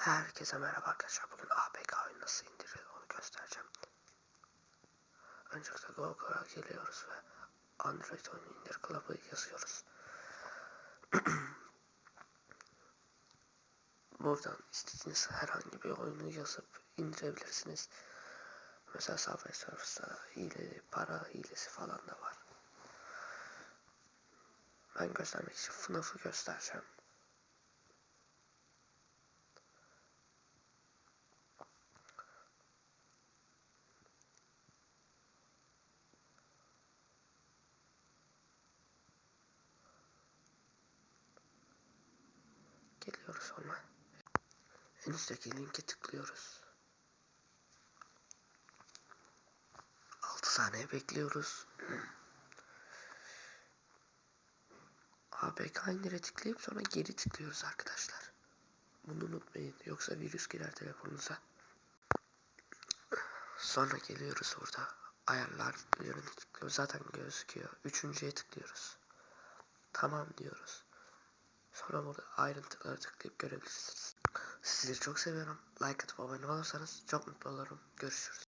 Herkese merhaba arkadaşlar. Bugün APK oyunu nasıl indirilir onu göstereceğim. Öncelikle Google'a geliyoruz ve Android oyunu indir kılavuzu yazıyoruz. Buradan istediğiniz herhangi bir oyunu yazıp indirebilirsiniz. Mesela Subway Surfers'ta hile, para hilesi falan da var. Ben göstermek için FNAF'ı göstereceğim. Geliyoruz sonra. En üstteki linke tıklıyoruz. 6 saniye bekliyoruz. APK indire tıklayıp sonra geri tıklıyoruz arkadaşlar. Bunu unutmayın yoksa virüs girer telefonunuza. Sonra geliyoruz orada. Ayarlar tıklıyoruz. Zaten gözüküyor. Üçüncüye tıklıyoruz. Tamam diyoruz. Sonra burada ayrıntılara tıklayıp görebilirsiniz. Sizleri çok seviyorum. Like atıp abone olursanız çok mutlu olurum. Görüşürüz.